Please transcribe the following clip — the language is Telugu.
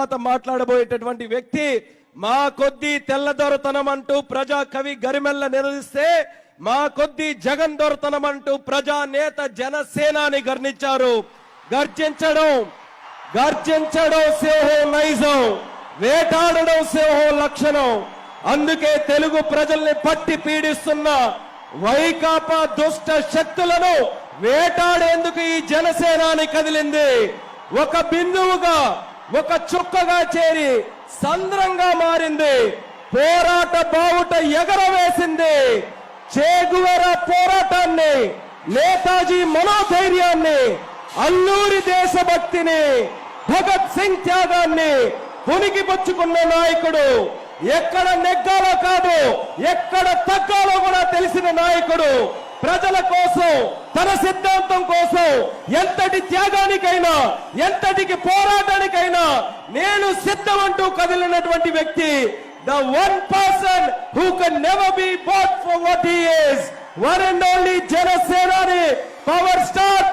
తర్వాత మాట్లాడబోయేటటువంటి వ్యక్తి మా కొద్ది తెల్లదొరతనం అంటూ ప్రజా కవి గరిమెల్ల నిలదీస్తే మా కొద్ది జగన్ దొరతనం అంటూ ప్రజా నేత జనసేనాని గర్ణించారు గర్జించడం గర్జించడం సింహో నైజం వేటాడడం సింహో లక్షణం. అందుకే తెలుగు ప్రజల్ని పట్టి పీడిస్తున్న వైకాపా దుష్ట శక్తులను వేటాడేందుకు ఈ జనసేనాని కదిలింది. ఒక బిందువుగా ఒక చుక్కగా చేరి సంద్రంగా మారింది. పోరాట బావుట ఎగరవేసింది. చేగువర పోరాటాన్ని నేతాజీ మనోధైర్యాన్ని అల్లూరి దేశభక్తిని భగత్ సింగ్ త్యాగాన్ని పుణికిపుచ్చుకున్న నాయకుడు ఎక్కడ నెగ్గాలో కాదు ఎక్కడ తగ్గాలో కూడా తెలిసిన నాయకుడు ప్రజల కోసం తన సిద్ధాంతం కోసం ఎంతటి త్యాగానికైనా ఎంతటికి పోరాటానికైనా నేను సిద్ధమంటూ కదిలినటువంటి వ్యక్తి the one person who can never be bought for what he is one and only star